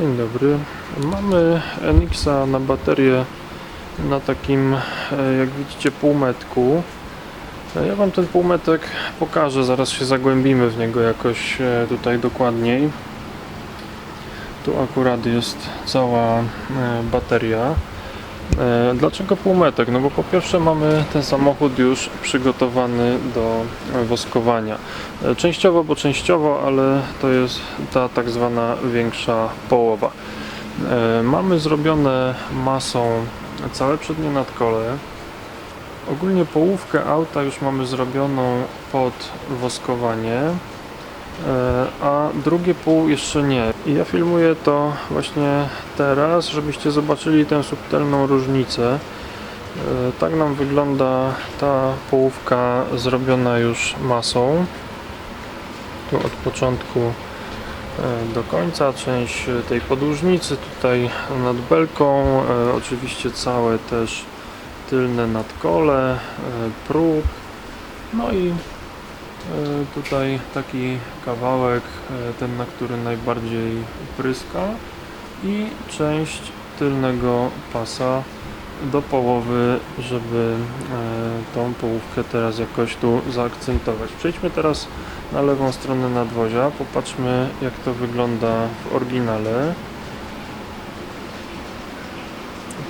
Dzień dobry. Mamy NX-a na baterię na takim, e, jak widzicie, półmetku. E, Ja Wam ten półmetek pokażę, zaraz się zagłębimy w niego jakoś e, tutaj dokładniej. Tu akurat jest cała bateria. E, Dlaczego półmetek? No bo po pierwsze mamy ten samochód już przygotowany do woskowania. E, Częściowo, bo częściowo, ale to jest ta tak zwana większa połowa. E, Mamy zrobione masą całe przednie nadkole. Ogólnie połówkę auta już mamy zrobioną pod woskowanie, a drugie pół jeszcze nie. I ja filmuję to właśnie teraz, żebyście zobaczyli tę subtelną różnicę. E, Tak nam wygląda ta połówka zrobiona już masą. Tu od początku e, do końca część e, tej podłużnicy tutaj nad belką, e, oczywiście całe też tylne nadkole, e, próg, no i e, tutaj taki kawałek, e, ten na który najbardziej pryska i część tylnego pasa do połowy, żeby e, tą połówkę teraz jakoś tu zaakcentować. Przejdźmy teraz na lewą stronę nadwozia. Popatrzmy jak to wygląda w oryginale.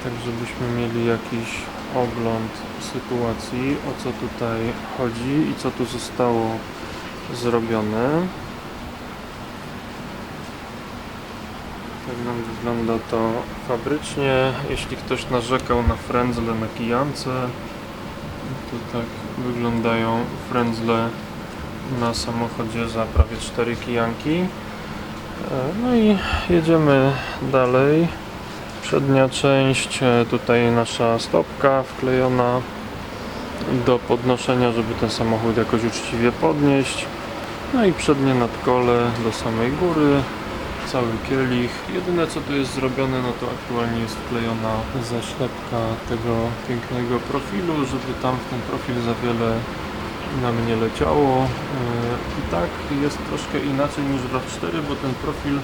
Tak żebyśmy mieli jakiś ogląd sytuacji, o co tutaj chodzi i co tu zostało zrobione. Tak nam wygląda to fabrycznie. Jeśli ktoś narzekał na frędzle na kijance, to tak wyglądają frędzle na samochodzie za prawie 4 kijanki. E, No i jedziemy dalej. Przednia część, e, tutaj nasza stopka wklejona do podnoszenia, żeby ten samochód jakoś uczciwie podnieść. No i przednie nadkole do samej góry, cały kielich. Jedyne co tu jest zrobione, no to aktualnie jest wklejona zaślepka tego pięknego profilu, żeby tam w ten profil za wiele nam nie leciało. E, I tak jest troszkę inaczej niż w RAV4, bo ten profil e,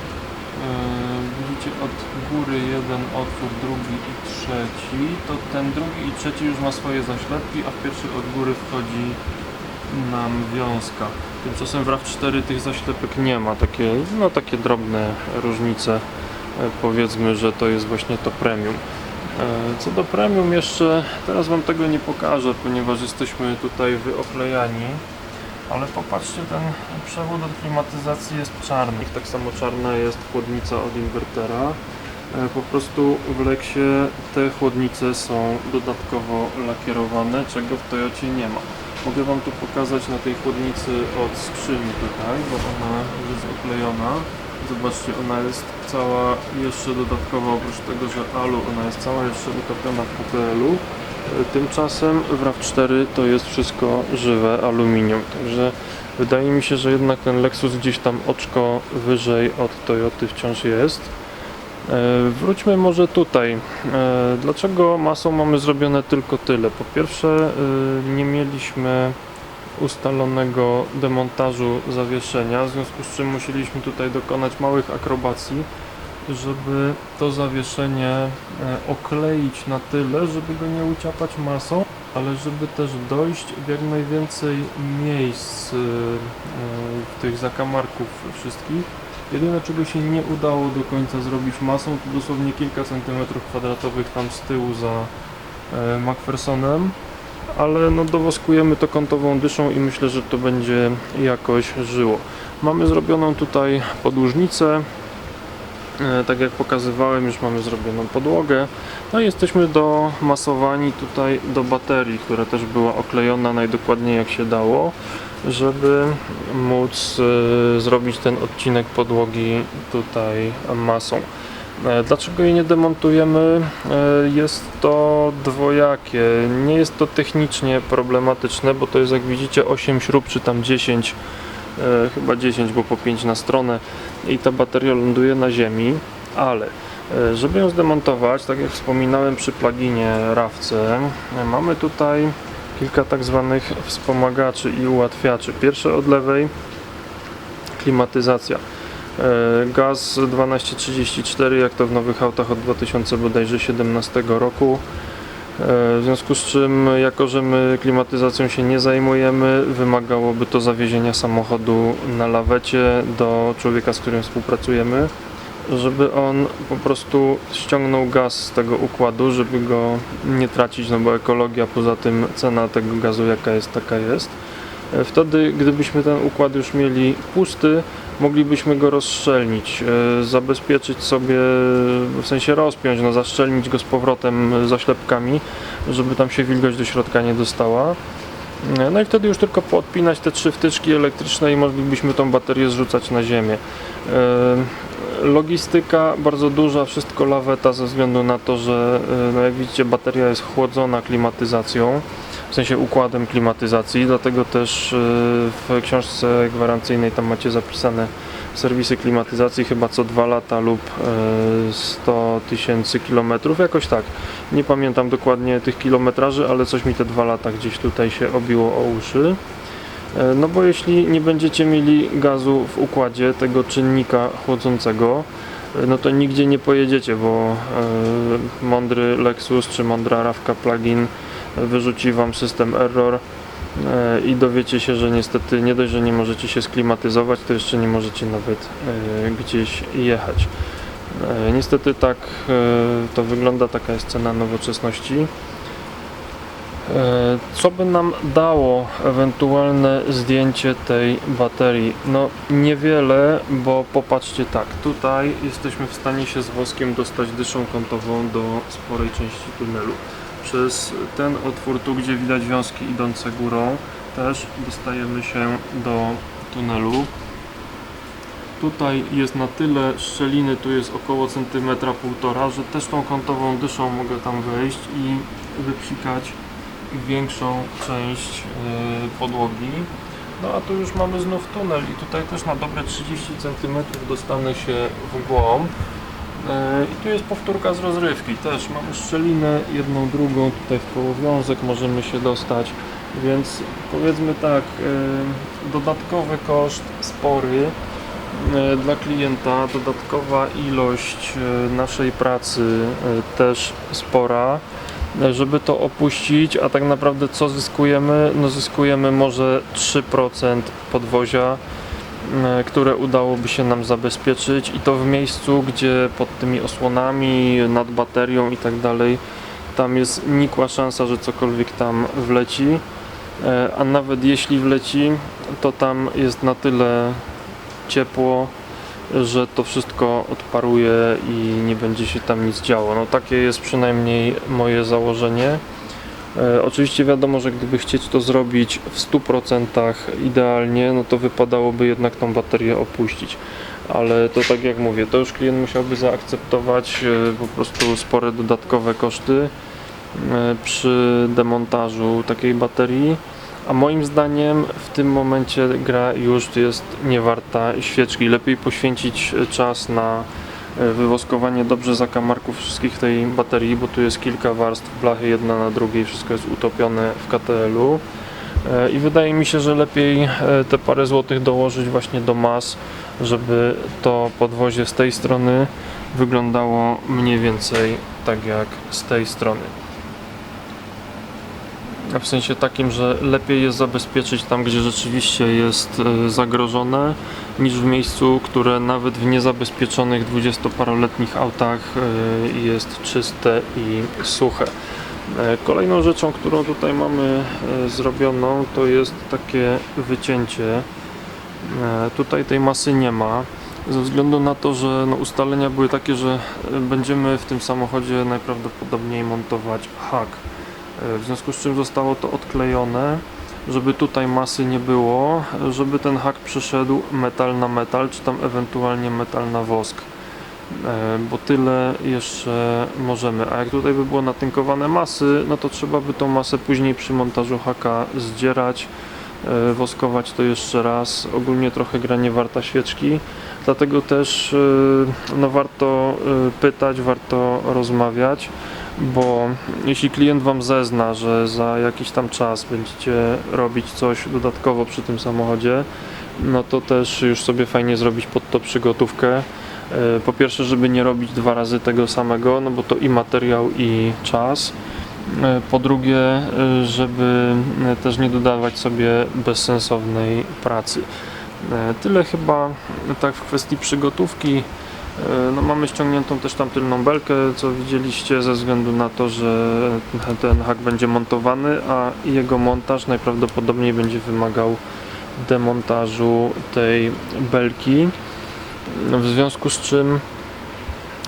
od góry jeden otwór, drugi i trzeci, to ten drugi i trzeci już ma swoje zaślepki, a w pierwszy od góry wchodzi nam wiązka. Tymczasem w RAV4 tych zaślepek nie ma, takie, no, takie drobne różnice. E, Powiedzmy, że to jest właśnie to premium. E, Co do premium jeszcze, teraz Wam tego nie pokażę, ponieważ jesteśmy tutaj wyoklejani. Ale popatrzcie, ten przewód od klimatyzacji jest czarny. Tak samo czarna jest chłodnica od inwertera. E, Po prostu w Lexie te chłodnice są dodatkowo lakierowane, czego w Toyocie nie ma. Mogę Wam tu pokazać na tej chłodnicy od skrzyni tutaj, bo ona jest oklejona. Zobaczcie, ona jest cała jeszcze dodatkowo, oprócz tego, że alu, ona jest cała jeszcze utopiona w PPL-u. Tymczasem w RAV4 to jest wszystko żywe aluminium, także wydaje mi się, że jednak ten Lexus gdzieś tam oczko wyżej od Toyoty wciąż jest. E, Wróćmy może tutaj. E, Dlaczego masą mamy zrobione tylko tyle? Po pierwsze, e, nie mieliśmy ustalonego demontażu zawieszenia, w związku z czym musieliśmy tutaj dokonać małych akrobacji, żeby to zawieszenie e, okleić na tyle, żeby go nie uciapać masą, ale żeby też dojść w jak najwięcej miejsc e, w tych zakamarków wszystkich. Jedyne czego się nie udało do końca zrobić masą to dosłownie kilka centymetrów kwadratowych tam z tyłu za e, McPhersonem, ale no dowoskujemy to kątową dyszą i myślę, że to będzie jakoś żyło. Mamy zrobioną tutaj podłużnicę, tak jak pokazywałem, już mamy zrobioną podłogę. No i jesteśmy domasowani tutaj do baterii, która też była oklejona najdokładniej jak się dało, żeby móc e, zrobić ten odcinek podłogi tutaj masą. E, Dlaczego jej nie demontujemy? E, Jest to dwojakie. Nie jest to technicznie problematyczne, bo to jest jak widzicie 8 śrub czy tam 10 e, chyba 10, bo po 5 na stronę i ta bateria ląduje na ziemi, ale e, żeby ją zdemontować, tak jak wspominałem przy pluginie Rawce, e, mamy tutaj kilka tak zwanych wspomagaczy i ułatwiaczy. Pierwsze od lewej klimatyzacja. E, Gaz 1234, jak to w nowych autach od 2000 bodajże 17 roku. E, W związku z czym, jako że my klimatyzacją się nie zajmujemy, wymagałoby to zawiezienia samochodu na lawecie do człowieka, z którym współpracujemy, żeby on po prostu ściągnął gaz z tego układu, żeby go nie tracić, no bo ekologia, poza tym cena tego gazu jaka jest, taka jest. E, Wtedy, gdybyśmy ten układ już mieli pusty, moglibyśmy go rozszczelnić, e, zabezpieczyć sobie, w sensie rozpiąć, no zaszczelnić go z powrotem zaślepkami, żeby tam się wilgoć do środka nie dostała. E, No i wtedy już tylko podpinać te trzy wtyczki elektryczne i moglibyśmy tą baterię zrzucać na ziemię. E, Logistyka bardzo duża, wszystko laweta ze względu na to, że e, no jak widzicie bateria jest chłodzona klimatyzacją, w sensie układem klimatyzacji, dlatego też e, w książce gwarancyjnej tam macie zapisane serwisy klimatyzacji chyba co dwa lata lub e, 100 tysięcy kilometrów, jakoś tak. Nie pamiętam dokładnie tych kilometraży, ale coś mi te dwa lata gdzieś tutaj się obiło o uszy. E, No bo jeśli nie będziecie mieli gazu w układzie, tego czynnika chłodzącego, e, no to nigdzie nie pojedziecie, bo e, mądry Lexus czy mądra Rawka plugin wyrzuci Wam system error e, i dowiecie się, że niestety nie dość, że nie możecie się sklimatyzować, to jeszcze nie możecie nawet e, gdzieś jechać. E, Niestety tak to wygląda, taka jest cena nowoczesności. Co by nam dało ewentualne zdjęcie tej baterii? No niewiele, bo popatrzcie tak, tutaj jesteśmy w stanie się z woskiem dostać dyszą kątową do sporej części tunelu. Przez ten otwór tu, gdzie widać wiązki idące górą, też dostajemy się do tunelu. Tutaj jest na tyle szczeliny, tu jest około centymetra półtora, że też tą kątową dyszą mogę tam wejść i wypsikać większą część y, podłogi. No a tu już mamy znów tunel i tutaj też na dobre 30 cm dostanę się w głąb. Y, I tu jest powtórka z rozrywki też. Mamy szczelinę jedną, drugą, tutaj w kołowiązek możemy się dostać. Więc powiedzmy tak, y, dodatkowy koszt spory y, dla klienta, dodatkowa ilość naszej pracy też spora żeby to opuścić, a tak naprawdę co zyskujemy? No zyskujemy może 3% podwozia, e, które udałoby się nam zabezpieczyć i to w miejscu, gdzie pod tymi osłonami, nad baterią i tak dalej, tam jest nikła szansa, że cokolwiek tam wleci, E, a nawet jeśli wleci, to tam jest na tyle ciepło, że to wszystko odparuje i nie będzie się tam nic działo. No takie jest przynajmniej moje założenie. E, oczywiście wiadomo, że gdyby chcieć to zrobić w 100% idealnie, no to wypadałoby jednak tą baterię opuścić. Ale to tak jak mówię, to już klient musiałby zaakceptować e, po prostu spore dodatkowe koszty e, przy demontażu takiej baterii. A moim zdaniem w tym momencie gra już jest niewarta świeczki. Lepiej poświęcić czas na wywoskowanie dobrze zakamarków wszystkich tej baterii, bo tu jest kilka warstw blachy jedna na drugiej, wszystko jest utopione w KTL-u. E, I wydaje mi się, że lepiej e, te parę złotych dołożyć właśnie do mas, żeby to podwozie z tej strony wyglądało mniej więcej tak jak z tej strony. W sensie takim, że lepiej jest zabezpieczyć tam, gdzie rzeczywiście jest e, zagrożone, niż w miejscu, które nawet w niezabezpieczonych 20-paroletnich autach e, jest czyste i suche. E, Kolejną rzeczą, którą tutaj mamy zrobioną, to jest takie wycięcie. Tutaj tej masy nie ma, ze względu na to, że no, ustalenia były takie, że będziemy w tym samochodzie najprawdopodobniej montować hak. E, W związku z czym zostało to odklejone, żeby tutaj masy nie było, e, żeby ten hak przyszedł metal na metal, czy tam ewentualnie metal na wosk. E, Bo tyle jeszcze możemy. A jak tutaj by było natynkowane masy, no to trzeba by tą masę później przy montażu haka zdzierać, e, woskować to jeszcze raz. Ogólnie trochę gra nie warta świeczki. Dlatego też y, no, warto pytać, warto rozmawiać, bo jeśli klient Wam zezna, że za jakiś tam czas będziecie robić coś dodatkowo przy tym samochodzie, no to też już sobie fajnie zrobić pod to przygotówkę. Y, Po pierwsze, żeby nie robić dwa razy tego samego, no bo to i materiał, i czas. Y, Po drugie, y, żeby też nie dodawać sobie bezsensownej pracy. E, Tyle chyba tak w kwestii przygotówki. E, No, mamy ściągniętą też tam tylną belkę, co widzieliście, ze względu na to, że ten hak będzie montowany, a jego montaż najprawdopodobniej będzie wymagał demontażu tej belki. W związku z czym,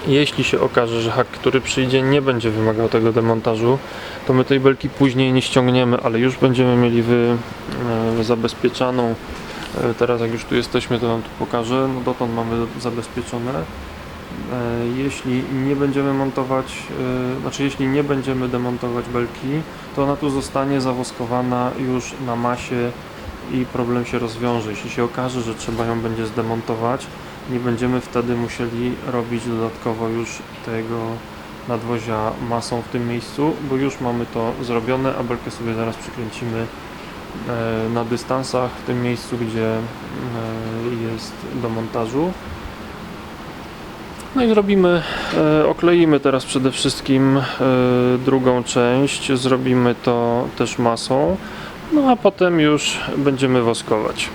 jeśli się okaże, że hak, który przyjdzie, nie będzie wymagał tego demontażu, to my tej belki później nie ściągniemy, ale już będziemy mieli wy, e, zabezpieczaną Teraz jak już tu jesteśmy, to Wam tu pokażę. No dotąd mamy zabezpieczone. E, Jeśli nie będziemy montować, e, znaczy jeśli nie będziemy demontować belki, to ona tu zostanie zawoskowana już na masie i problem się rozwiąże. Jeśli się okaże, że trzeba ją będzie zdemontować, nie będziemy wtedy musieli robić dodatkowo już tego nadwozia masą w tym miejscu, bo już mamy to zrobione, a belkę sobie zaraz przykręcimy e, na dystansach w tym miejscu, gdzie e, jest do montażu. No i zrobimy, e, okleimy teraz przede wszystkim e, drugą część, zrobimy to też masą, no a potem już będziemy woskować.